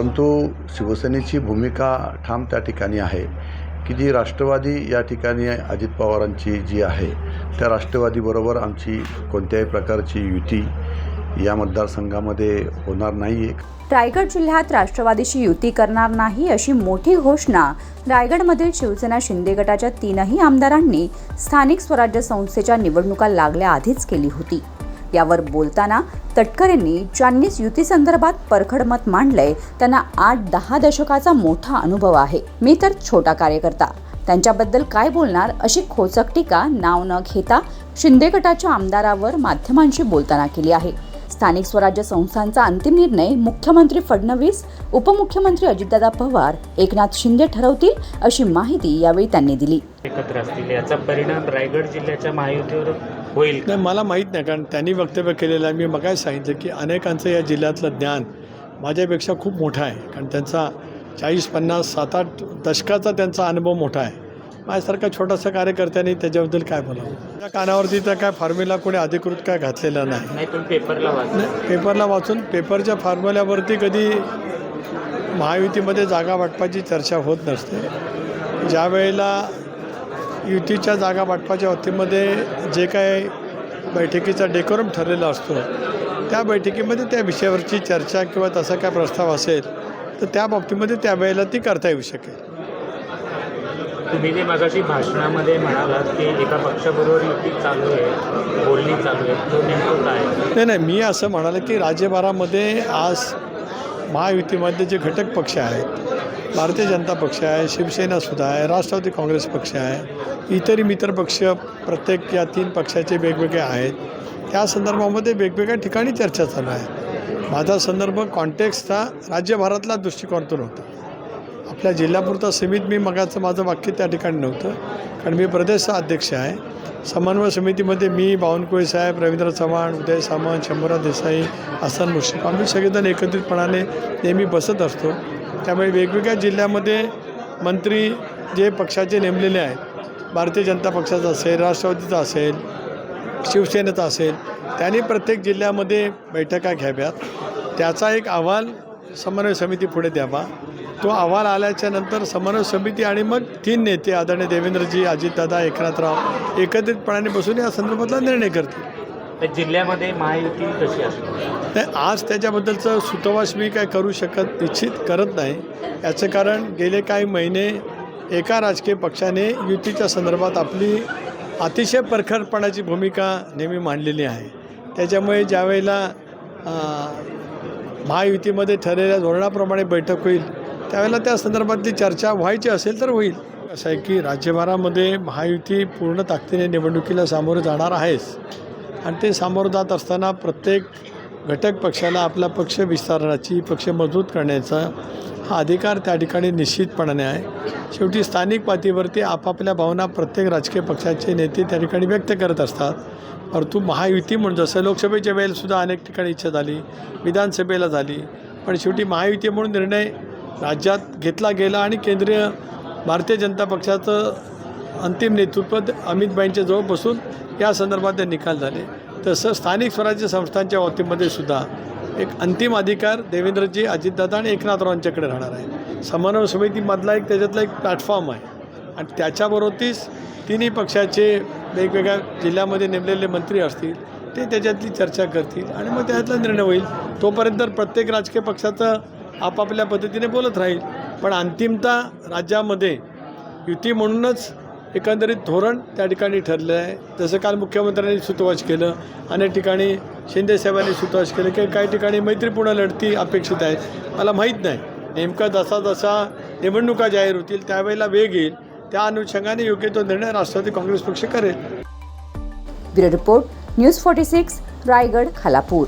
परंतु शिवसेनेची भूमिका ठाम त्या ठिकाणी आहे की जी राष्ट्रवादी या ठिकाणी अजित पवारांची जी आहे त्या राष्ट्रवादीबरोबर आमची कोणत्याही प्रकारची युती या मतदारसंघामध्ये होणार नाही रायगड जिल्ह्यात राष्ट्रवादीशी युती करणार नाही अशी मोठी घोषणा रायगडमधील शिवसेना शिंदे गटाच्या तीनही आमदारांनी स्थानिक स्वराज्य संस्थेच्या निवडणुका लागल्या आधीच केली होती. यावर बोलताना तटकर यांनी ज्यांनीच युतीसंदर्भात परखड मत मांडलंय त्यांना आठ दहा दशकाचा मोठा अनुभव आहे. मी तर छोटा कार्यकर्ता. त्यांच्याबद्दल काय बोलणार अशी खोचक टीका नाव न घेता शिंदे गटाच्या आमदारावर माध्यमांशी बोलताना केली आहे. स्थानिक स्वराज्य संस्थांचा अंतिम निर्णय मुख्यमंत्री फडणवीस उपमुख्यमंत्री अजितदादा पवार एकनाथ शिंदे ठरवतील अशी माहिती यावेळी त्यांनी दिली. एकत्र असतील. याचा परिणाम रायगड जिल्ह्याच्या महायुतीवर होईल नाही मला माहीत नाही कारण त्यांनी वक्तव्य केलेलं आहे. मी मगाच सांगितलं की अनेकांचं या जिल्ह्यातलं ज्ञान माझ्यापेक्षा खूप मोठं आहे. कारण त्यांचा चाळीस पन्नास सात आठ दशकाचा त्यांचा अनुभव मोठा आहे. माझ्यासारखा छोटासा कार्यकर्त्यांनी त्याच्याबद्दल काय बोलावं? त्या कानावरती तर काय फॉर्म्युला कोणी अधिकृत काय घातलेला नाही. पण पेपरला वाच नाही, पेपरला वाचून पेपरच्या फॉर्म्युल्यावरती कधी महायुतीमध्ये जागा वाटपाची चर्चा होत नसते. ज्या वेळेला युतीच्या जागा वाटपाच्या बाबतीमध्ये जे काय बैठकीचा डेकोरम ठरलेला असतो त्या बैठकीमध्ये त्या विषयावरची चर्चा किंवा तसा काय प्रस्ताव असेल तर त्या बाबतीमध्ये त्यावेळेला ती करता येऊ शकेल. तुम्ही जे मगाशी भाषणामध्ये म्हणालात की एका पक्षाबरोबर युती चालू आहे बोलणी चालू आहे तो नेमकं काय? नाही नाही मी असं म्हणालं की राज्यभरामध्ये आज महायुतीमध्ये जे घटक पक्ष आहेत भारतीय जनता पक्ष आहे शिवसेनासुद्धा आहे राष्ट्रवादी काँग्रेस पक्ष आहे इतरही मित्र पक्ष प्रत्येक या तीन पक्षाचे वेगवेगळे आहेत. त्या संदर्भामध्ये वेगवेगळ्या ठिकाणी चर्चा चालू आहे. माझा संदर्भ कॉन्टेक्स्टचा राज्यभरातला दृष्टिकोनातून होता. आपल्या जिल्ह्यापुरता सीमित मी मगाचं माझं वाक्य त्या ठिकाणी नव्हतं कारण मी प्रदेशचा अध्यक्ष आहे. समन्वय समितीमध्ये मी बावनकुळे साहेब रवींद्र चव्हाण उदय सामंत शंभरा देसाई हसन मुश्रीफ आम्ही सगळेजण एकत्रितपणाने नेहमी बसत असतो. त्यामुळे वेगवेगळ्या जिल्ह्यामध्ये मंत्री जे पक्षाचे नेमलेले आहेत भारतीय जनता पक्षाचा असेल राष्ट्रवादीचा असेल शिवसेनेचा असेल त्यांनी प्रत्येक जिल्ह्यामध्ये बैठका घ्याव्यात. त्याचा एक अहवाल समन्वय समिती पुढे द्यावा. तो अहवाल आल्याच्यानंतर समन्वय समिती आणि मग तीन नेते आदरणीय देवेंद्रजी अजितदादा एकनाथराव एकत्रितपणाने बसून या संदर्भातला निर्णय करतील. तर जिल्ह्यामध्ये महायुती कशी असते नाही आज त्याच्याबद्दलचं सुतवास मी काय करू शकत निश्चित करत नाही. याचं कारण गेले काही महिने एका राजकीय पक्षाने युतीच्या संदर्भात आपली अतिशय प्रखरपणाची भूमिका नेहमी मांडलेली आहे. त्याच्यामुळे ज्यावेळेला महायुतीमध्ये ठरलेल्या धोरणाप्रमाणे बैठक होईल त्यावेळेला त्या संदर्भातली चर्चा व्हायची असेल तर होईल. असं आहे की राज्यभरामध्ये महायुती पूर्ण ताकदीने निवडणुकीला सामोरं जाणार आहेच. आणि ते सामोरं जात असताना प्रत्येक घटक पक्षाला आपला पक्ष विस्तारण्याची पक्ष मजबूत करण्याचा हा अधिकार त्या ठिकाणी निश्चितपणाने आहे. शेवटी स्थानिक पातळीवरती आपापल्या भावना प्रत्येक राजकीय पक्षाचे नेते त्या ठिकाणी व्यक्त करत असतात. परंतु महायुती म्हणून जसं लोकसभेच्या वेळेलासुद्धा अनेक ठिकाणी इच्छा झाली विधानसभेला झाली पण शेवटी महायुती म्हणून निर्णय राज्यात घेतला गेला आणि केंद्रीय भारतीय जनता पक्षाचं अंतिम नेतृत्व अमितभाईंच्या जवळ बसून या संदर्भात ते निकाल झाले. तसं स्थानिक स्वराज्य संस्थांच्या बाबतीमध्ये सुद्धा एक अंतिम अधिकार देवेंद्रजी अजितदादा आणि एकनाथरावांच्याकडे राहणार आहे. समन्वय समितीमधला एक त्याच्यातला एक प्लॅटफॉर्म आहे. आणि त्याच्याबरोबरच तिन्ही पक्षाचे वेगवेगळ्या जिल्ह्यामध्ये नेमलेले मंत्री असतील ते त्याच्यातली चर्चा करतील आणि मग त्याच्यातला निर्णय होईल. तोपर्यंत प्रत्येक राजकीय पक्षाचं आपापल्या पद्धतीने बोलत राहील. पण अंतिमता राज्यामध्ये युती म्हणूनच एकंदरीत धोरण त्या ठिकाणी ठरलं आहे. जसं काल मुख्यमंत्र्यांनी सुतवाच केलं अनेक ठिकाणी शिंदेसाहेबांनी सुतवाच केलं की काही ठिकाणी मैत्रीपूर्ण लढती अपेक्षित आहेत. मला माहीत नाही. नेमका जसा जसा निवडणुका जाहीर होतील त्यावेळेला वेग येईल. त्या अनुषंगाने योग्य तो निर्णय राष्ट्रवादी काँग्रेस पक्ष करेल. Bureau report news forty six Raigad Khalapur.